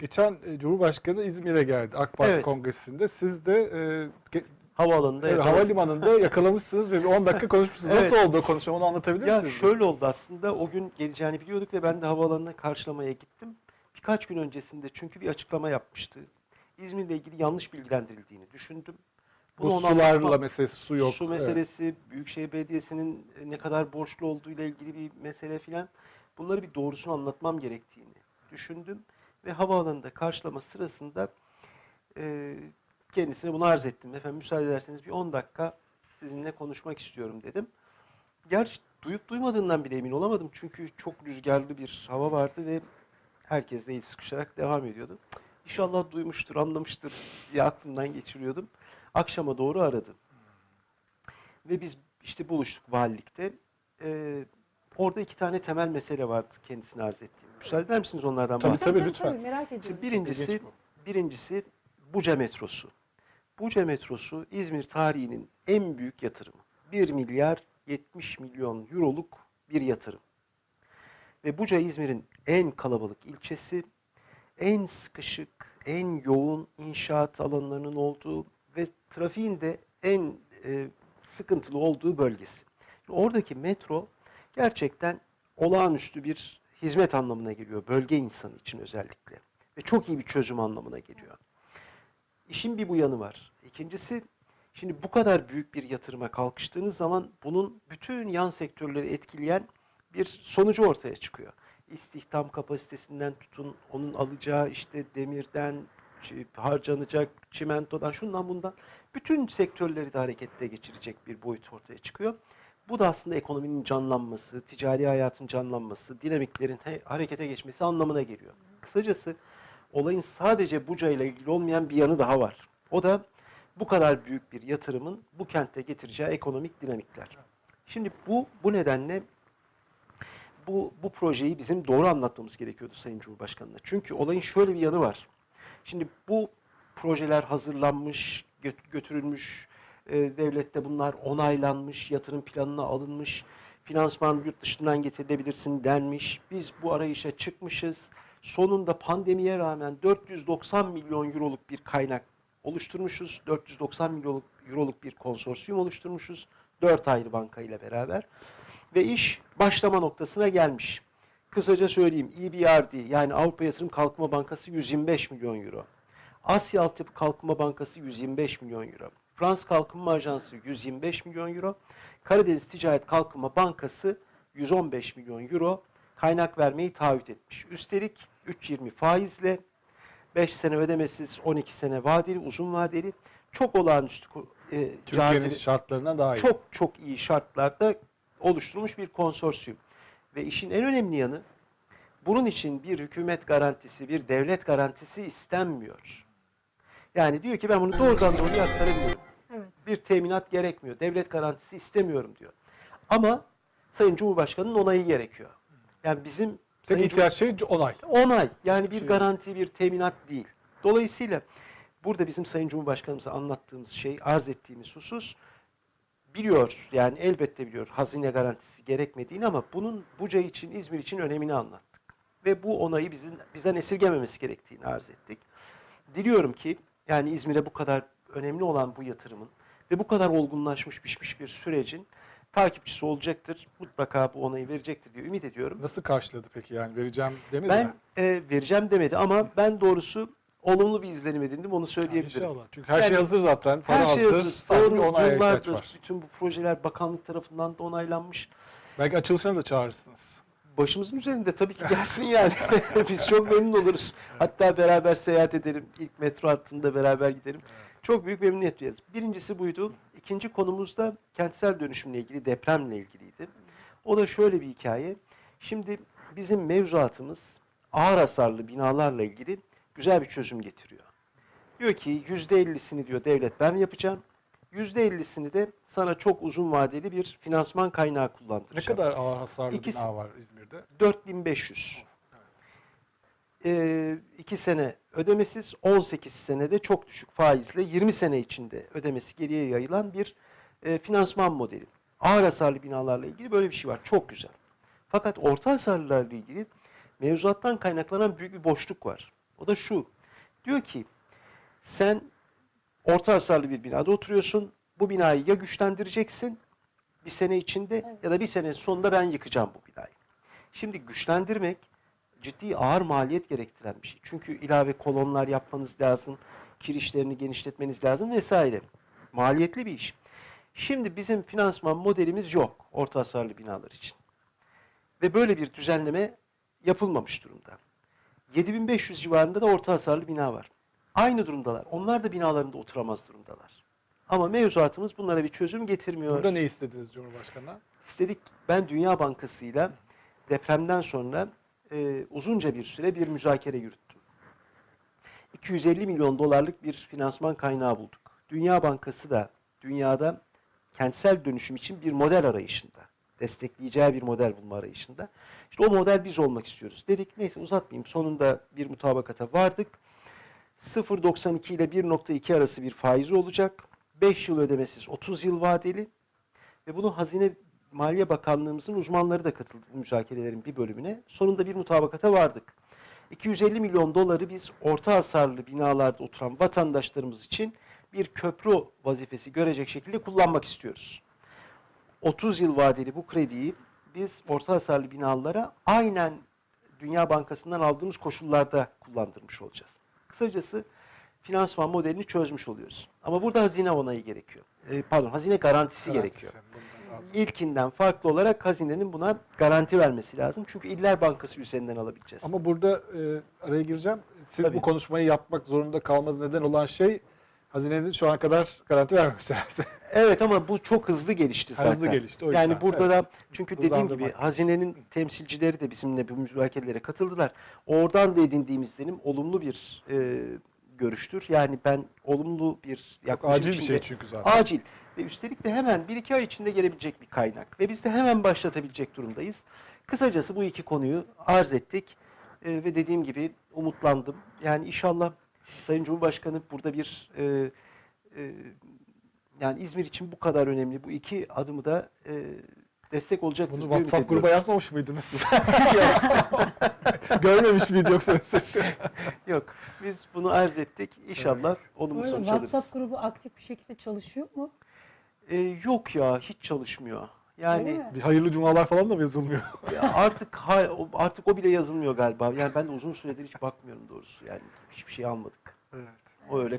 geçen e, Cumhurbaşkanı İzmir'e geldi AK Parti Evet. kongresinde. Siz de e, ge- Havaalanında evet, yakaladım. havalimanında yakalamışsınız ve bir 10 dakika konuşmuşsunuz. Evet. Nasıl oldu o konuşma? Onu anlatabilir Ya misiniz? şöyle oldu aslında o gün geleceğini biliyorduk ve ben de havaalanına karşılamaya gittim. Birkaç gün öncesinde çünkü bir açıklama yapmıştı. İzmir'le ilgili yanlış bilgilendirildiğini düşündüm. Bu ona sularla anlatmam- meselesi su yok. Su Evet. meselesi, Büyükşehir Belediyesi'nin ne kadar borçlu olduğu ile ilgili bir mesele filan. Bunları bir doğrusunu anlatmam gerektiğini düşündüm. Ve havaalanında karşılama sırasında e, kendisine bunu arz ettim. Efendim müsaade ederseniz bir 10 dakika sizinle konuşmak istiyorum dedim. Gerçi duyup duymadığından bile emin olamadım. Çünkü çok rüzgarlı bir hava vardı ve herkesle el sıkışarak devam ediyordu. İnşallah duymuştur, anlamıştır diye aklımdan geçiriyordum. Akşama doğru aradı. Ve biz işte buluştuk valilikte. Ee, orada iki tane temel mesele vardı kendisine arz ettiğim. Müsaade eder misiniz onlardan Tabii, bahsedeyim? tabii, lütfen. merak ediyorum. Şimdi birincisi, birincisi Buca metrosu. Buca metrosu İzmir tarihinin en büyük yatırımı. 1 milyar 70 milyon euroluk bir yatırım. Ve Buca İzmir'in en kalabalık ilçesi, en sıkışık, en yoğun inşaat alanlarının olduğu ve trafiğin de en e, sıkıntılı olduğu bölgesi. Oradaki metro gerçekten olağanüstü bir hizmet anlamına geliyor. Bölge insanı için özellikle. Ve çok iyi bir çözüm anlamına geliyor. İşin bir bu yanı var. İkincisi, şimdi bu kadar büyük bir yatırıma kalkıştığınız zaman bunun bütün yan sektörleri etkileyen bir sonucu ortaya çıkıyor. İstihdam kapasitesinden tutun, onun alacağı işte demirden, harcanacak çimentodan, şundan bundan bütün sektörleri de harekette geçirecek bir boyut ortaya çıkıyor. Bu da aslında ekonominin canlanması, ticari hayatın canlanması, dinamiklerin harekete geçmesi anlamına geliyor. Kısacası olayın sadece Buca ile ilgili olmayan bir yanı daha var. O da bu kadar büyük bir yatırımın bu kentte getireceği ekonomik dinamikler. Şimdi bu bu nedenle bu bu projeyi bizim doğru anlatmamız gerekiyordu Sayın Cumhurbaşkanı'na. Çünkü olayın şöyle bir yanı var. Şimdi bu projeler hazırlanmış, gö- götürülmüş, e, devlette bunlar onaylanmış, yatırım planına alınmış, finansman yurt dışından getirilebilirsin denmiş. Biz bu arayışa çıkmışız. Sonunda pandemiye rağmen 490 milyon euroluk bir kaynak oluşturmuşuz. 490 milyon euroluk bir konsorsiyum oluşturmuşuz. Dört ayrı banka ile beraber. Ve iş başlama noktasına gelmiş. Kısaca söyleyeyim. EBRD yani Avrupa Yatırım Kalkınma Bankası 125 milyon euro. Asya Altyapı Kalkınma Bankası 125 milyon euro. Frans Kalkınma Ajansı 125 milyon euro. Karadeniz Ticaret Kalkınma Bankası 115 milyon euro kaynak vermeyi taahhüt etmiş. Üstelik 3.20 faizle 5 sene ödemesiz 12 sene vadeli, uzun vadeli çok olağanüstü e, Türkiye'nin cazibe- şartlarına daha iyi. çok çok iyi şartlarda oluşturulmuş bir konsorsiyum. Ve işin en önemli yanı bunun için bir hükümet garantisi, bir devlet garantisi istenmiyor. Yani diyor ki ben bunu doğrudan doğruya aktarabilirim. Evet. Bir teminat gerekmiyor. Devlet garantisi istemiyorum diyor. Ama Sayın Cumhurbaşkanı'nın onayı gerekiyor. Yani bizim Tek ihtiyaç şey onay. onay yani bir Şey- garanti bir teminat değil. Dolayısıyla burada bizim Sayın Cumhurbaşkanımıza anlattığımız şey, arz ettiğimiz husus biliyor yani elbette biliyor hazine garantisi gerekmediğini ama bunun Buca için İzmir için önemini anlattık. Ve bu onayı bizim, bizden esirgememesi gerektiğini arz ettik. Diliyorum ki yani İzmir'e bu kadar önemli olan bu yatırımın ve bu kadar olgunlaşmış pişmiş bir sürecin takipçisi olacaktır. Mutlaka bu onayı verecektir diye ümit ediyorum. Nasıl karşıladı peki yani vereceğim demedi Ben mi? e, vereceğim demedi ama ben doğrusu olumlu bir izlenim edindim onu söyleyebilirim. İnşallah. Çünkü her şey Yani hazır zaten. Para Her şey hazır. hazır. Doğru yıllardır bütün bu projeler bakanlık tarafından da onaylanmış. Belki açılışına da çağırırsınız. Başımızın üzerinde tabii ki gelsin yani. Biz çok memnun oluruz. Hatta beraber seyahat edelim. İlk metro hattında beraber gidelim. Çok büyük memnuniyet duyarız. Birincisi buydu. İkinci konumuz da kentsel dönüşümle ilgili, depremle ilgiliydi. O da şöyle bir hikaye. Şimdi bizim mevzuatımız ağır hasarlı binalarla ilgili güzel bir çözüm getiriyor. Diyor ki yüzde ellisini diyor devlet ben yapacağım. Yüzde ellisini de sana çok uzun vadeli bir finansman kaynağı Ne kullandıracağım. kadar ağır hasarlı İkisi- bina var İzmir'de? 4500. Ee, 2 sene ödemesiz, 18 senede çok düşük faizle 20 sene içinde ödemesi geriye yayılan bir e, finansman modeli. Ağır hasarlı binalarla ilgili böyle bir şey var. Çok güzel. Fakat orta hasarlılarla ilgili mevzuattan kaynaklanan büyük bir boşluk var. O da şu. Diyor ki sen orta hasarlı bir binada oturuyorsun. Bu binayı ya güçlendireceksin bir sene içinde Evet. ya da bir sene sonunda ben yıkacağım bu binayı. Şimdi güçlendirmek ciddi ağır maliyet gerektiren bir şey. Çünkü ilave kolonlar yapmanız lazım, kirişlerini genişletmeniz lazım vesaire. Maliyetli bir iş. Şimdi bizim finansman modelimiz yok orta hasarlı binalar için. Ve böyle bir düzenleme yapılmamış durumda. 7500 civarında da orta hasarlı bina var. Aynı durumdalar. Onlar da binalarında oturamaz durumdalar. Ama mevzuatımız bunlara bir çözüm getirmiyor. Burada ne istediniz Cumhurbaşkanı'na? İstedik ben Dünya Bankası'yla depremden sonra e, uzunca bir süre bir müzakere yürüttüm. 250 milyon dolarlık bir finansman kaynağı bulduk. Dünya Bankası da dünyada kentsel dönüşüm için bir model arayışında. Destekleyeceği bir model bulma arayışında. İşte o model biz olmak istiyoruz. Dedik neyse uzatmayayım. Sonunda bir mutabakata vardık. 0.92 ile 1.2 arası bir faizi olacak. 5 yıl ödemesiz 30 yıl vadeli. Ve bunu Hazine Maliye Bakanlığımızın uzmanları da katıldı bu müzakerelerin bir bölümüne. Sonunda bir mutabakata vardık. 250 milyon doları biz orta hasarlı binalarda oturan vatandaşlarımız için bir köprü vazifesi görecek şekilde kullanmak istiyoruz. 30 yıl vadeli bu krediyi biz orta hasarlı binalara aynen Dünya Bankası'ndan aldığımız koşullarda kullandırmış olacağız. Kısacası finansman modelini çözmüş oluyoruz. Ama burada hazine onayı gerekiyor. Ee, pardon, hazine garantisi gerekiyor. Bundan lazım. İlkinden farklı olarak hazinenin buna garanti vermesi lazım. Çünkü İller Bankası üzerinden alabileceğiz. Ama burada e, araya gireceğim. Siz Tabii. bu konuşmayı yapmak zorunda kalmanız neden olan şey hazinenin şu ana kadar garanti vermemesi herhalde. Evet ama bu çok hızlı gelişti zaten. Hızlı gelişti, o Yani burada Evet. da çünkü dediğim gibi hazinenin temsilcileri de bizimle bu müzakerelere katıldılar. Oradan da edindiğimiz izlenim olumlu bir e, görüştür. Yani ben olumlu bir yaklaşım acil bir içinde- şey çünkü zaten. Acil. Ve üstelik de hemen bir iki ay içinde gelebilecek bir kaynak. Ve biz de hemen başlatabilecek durumdayız. Kısacası bu iki konuyu arz ettik. Ee, ve dediğim gibi umutlandım. Yani inşallah Sayın Cumhurbaşkanı burada bir e, e, yani İzmir için bu kadar önemli bu iki adımı da e, destek olacaktır. Bunu diye ümit WhatsApp ediyorum. gruba yazmamış mıydınız? Görmemiş miydi yoksa mesajı? Yok. Biz bunu arz ettik. İnşallah Bu olumlu arada sonuç alırız. WhatsApp grubu aktif bir şekilde çalışıyor mu? Ee, yok ya hiç çalışmıyor. Öyle Yani mi? Bir hayırlı cumalar falan da mı yazılmıyor? Ya artık ha- o- artık o bile yazılmıyor galiba. Yani ben de uzun süredir hiç bakmıyorum doğrusu. Yani hiçbir şey almadık. Evet. O öyle